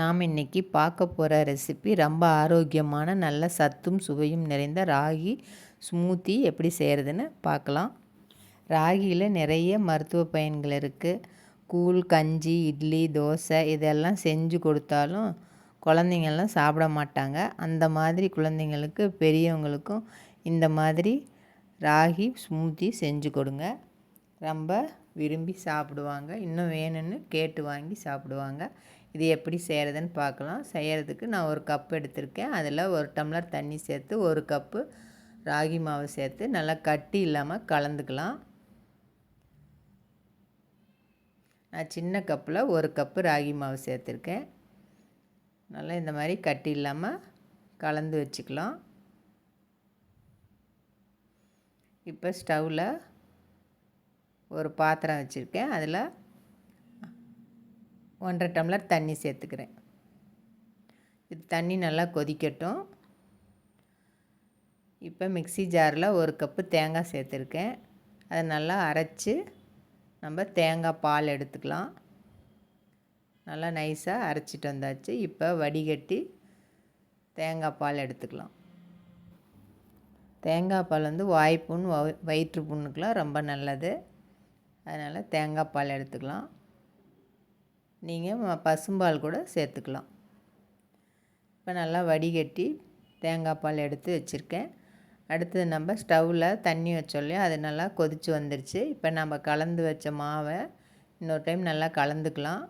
நாம் இன்றைக்கி பார்க்க போகிற ரெசிபி ரொம்ப ஆரோக்கியமான நல்ல சத்தும் சுவையும் நிறைந்த ராகி ஸ்மூத்தி எப்படி செய்கிறதுன்னு பார்க்கலாம். ராகியில் நிறைய மருத்துவ பயன்கள் இருக்குது கூழ் கஞ்சி இட்லி தோசை இதெல்லாம் செஞ்சு கொடுத்தாலும் குழந்தைங்கள்லாம் சாப்பிட மாட்டாங்க. அந்த மாதிரி குழந்தைங்களுக்கு பெரியவங்களுக்கும் இந்த மாதிரி ராகி ஸ்மூத்தி செஞ்சு கொடுங்க. ரொம்ப விரும்பி சாப்பிடுவாங்க. இன்னும் வேணும்னு கேட்டு வாங்கி சாப்பிடுவாங்க. இது எப்படி செய்கிறதுன்னு பார்க்கலாம். செய்கிறதுக்கு நான் ஒரு கப் எடுத்திருக்கேன். அதில் ஒரு டம்ளர் தண்ணி சேர்த்து ஒரு கப்பு ராகி மாவு சேர்த்து நல்லா கட்டி இல்லாமல் கலந்துக்கலாம். நான் சின்ன கப்பில் ஒரு கப்பு ராகி மாவு சேர்த்துருக்கேன். நல்லா இந்த மாதிரி கட்டி இல்லாமல் கலந்து வச்சுக்கலாம். இப்போ ஸ்டவ்வில் ஒரு பாத்திரம் வச்சுருக்கேன். அதில் ஒன்றரை டம்ளர் தண்ணி சேர்த்துக்கிறேன். இது தண்ணி நல்லா கொதிக்கட்டும். இப்போ மிக்சி ஜாரில் ஒரு கப்பு தேங்காய் சேர்த்துருக்கேன். அதை நல்லா அரைச்சி நம்ம தேங்காய் பால் எடுத்துக்கலாம். நல்லா நைஸாக அரைச்சிட்டு வந்தாச்சு. இப்போ வடிகட்டி தேங்காய் பால் எடுத்துக்கலாம். தேங்காய் பால் வந்து வாய்ப்புண் வயிற்று புண்ணுக்கெலாம் ரொம்ப நல்லது. அதனால் தேங்காய் பால் எடுத்துக்கலாம். நீங்கள் பசும்பால் கூட சேர்த்துக்கலாம். இப்போ நல்லா வடிகட்டி தேங்காய் பால் எடுத்து வச்சுருக்கேன். அடுத்தது நம்ம ஸ்டவ்வில் தண்ணி வச்சோல்லையோ அது நல்லா கொதித்து வந்துருச்சு. இப்போ நம்ம கலந்து வச்ச மாவை இன்னொரு டைம் நல்லா கலந்துக்கலாம்.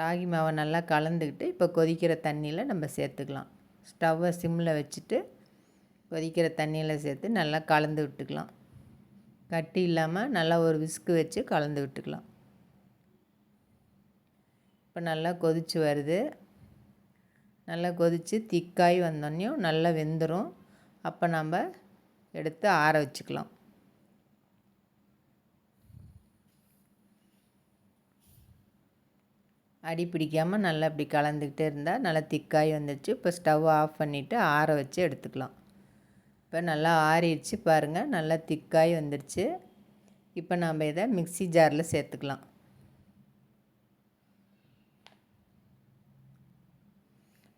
ராகி மாவை நல்லா கலந்துக்கிட்டு இப்போ கொதிக்கிற தண்ணியில் நம்ம சேர்த்துக்கலாம். ஸ்டவ்வை சிம்மில் வச்சுட்டு கொதிக்கிற தண்ணியில் சேர்த்து நல்லா கலந்து விட்டுக்கலாம். கட்டி இல்லாமல் நல்லா ஒரு விஸ்கு வச்சு கலந்து விட்டுக்கலாம். இப்போ நல்லா கொதித்து வருது. நல்லா கொதித்து திக்காய் வந்தோடனையும் நல்லா வெந்துடும் அப்போ நம்ம எடுத்து ஆற வச்சுக்கலாம். அடி பிடிக்காமல் நல்லா இப்படி கலந்துக்கிட்டே இருந்தால் நல்லா திக்காய் வந்துடுச்சு இப்போ ஸ்டவ் ஆஃப் பண்ணிவிட்டு ஆற வச்சு எடுத்துக்கலாம். இப்போ நல்லா ஆறிடுச்சு பாருங்கள் நல்லா திக்காய் வந்துடுச்சு. இப்போ நாம் இதை மிக்சி ஜாரில் சேர்த்துக்கலாம்.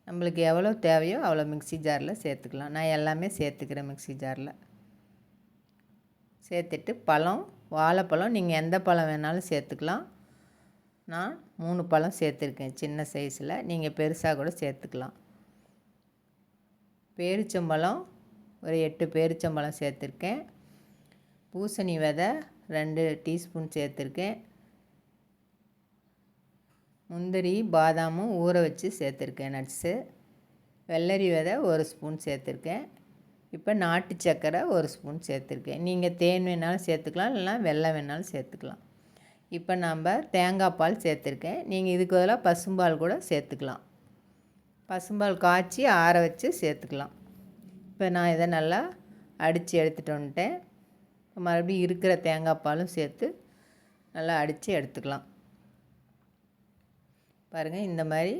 நம்மளுக்கு எவ்வளோ தேவையோ அவ்வளோ மிக்சி ஜாரில் சேர்த்துக்கலாம். நான் எல்லாமே சேர்த்துக்கிறேன் மிக்சி ஜாரில். சேர்த்துட்டு பழம் வாழைப்பழம் நீங்கள் எந்த பழம் வேணாலும் சேர்த்துக்கலாம். நான் மூணு பழம் சேர்த்துருக்கேன் சின்ன சைஸில். நீங்கள் பெருசாக கூட சேர்த்துக்கலாம். பேரிச்சம்பழம் ஒரு எட்டு பேரிச்சம்பழம் சேர்த்துருக்கேன். பூசணி விதை ரெண்டு டீஸ்பூன் சேர்த்துருக்கேன். முந்திரி பாதாமும் ஊற வச்சு சேர்த்துருக்கேன் நட்ஸு. வெள்ளரி விதை ஒரு ஸ்பூன் சேர்த்துருக்கேன். இப்போ நாட்டு சர்க்கரை ஒரு ஸ்பூன் சேர்த்துருக்கேன். நீங்கள் தேன் வேணாலும் சேர்த்துக்கலாம் இல்லைனா வெள்ளம் வேணாலும் சேர்த்துக்கலாம். இப்போ நம்ம தேங்காய் பால் சேர்த்துருக்கேன். நீங்கள் இதுக்கு பதிலாக பசும்பால் கூட சேர்த்துக்கலாம். பசும்பால் காய்ச்சி ஆற வச்சு சேர்த்துக்கலாம். இப்போ நான் இதை நல்லா அடித்து எடுத்துகிட்டு வந்துட்டேன். மறுபடியும் இருக்கிற தேங்காய் பாலும் சேர்த்து நல்லா அடித்து எடுத்துக்கலாம். பாருங்கள் இந்த மாதிரி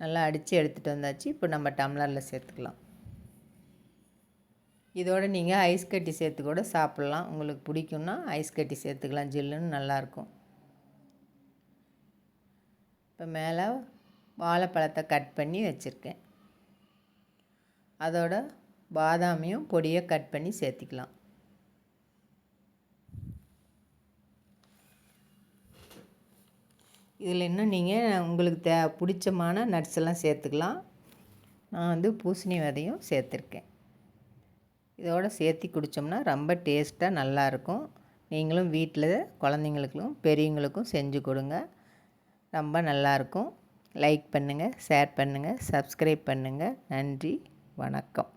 நல்லா அடித்து எடுத்துகிட்டு வந்தாச்சு. இப்போ நம்ம டம்ளரில் சேர்த்துக்கலாம். இதோடு நீங்கள் ஐஸ் கட்டி சேர்த்து கூட சாப்பிட்லாம். உங்களுக்கு பிடிக்கும்னா ஐஸ் கட்டி சேர்த்துக்கலாம். ஜில்லுன்னு நல்லாயிருக்கும். இப்போ மேலே வாழைப்பழத்தை கட் பண்ணி வச்சுருக்கேன். அதோட பாதாமையும் பொடியை கட் பண்ணி சேர்த்திக்கலாம். இதில் இன்னும் நீங்கள் உங்களுக்கு தே பிடிச்சமான நட்ஸ் எல்லாம் சேர்த்துக்கலாம். நான் வந்து பூசணி விதையும் சேர்த்துருக்கேன். இதோடு சேர்த்து குடித்தோம்னா ரொம்ப டேஸ்ட்டாக நல்லாயிருக்கும். நீங்களும் வீட்டில் குழந்தைங்களுக்கும் பெரியவங்களுக்கும் செஞ்சு கொடுங்க. ரொம்ப நல்லாயிருக்கும். லைக் பண்ணுங்கள் ஷேர் பண்ணுங்கள் சப்ஸ்கிரைப் பண்ணுங்கள் நன்றி. வணக்கம்.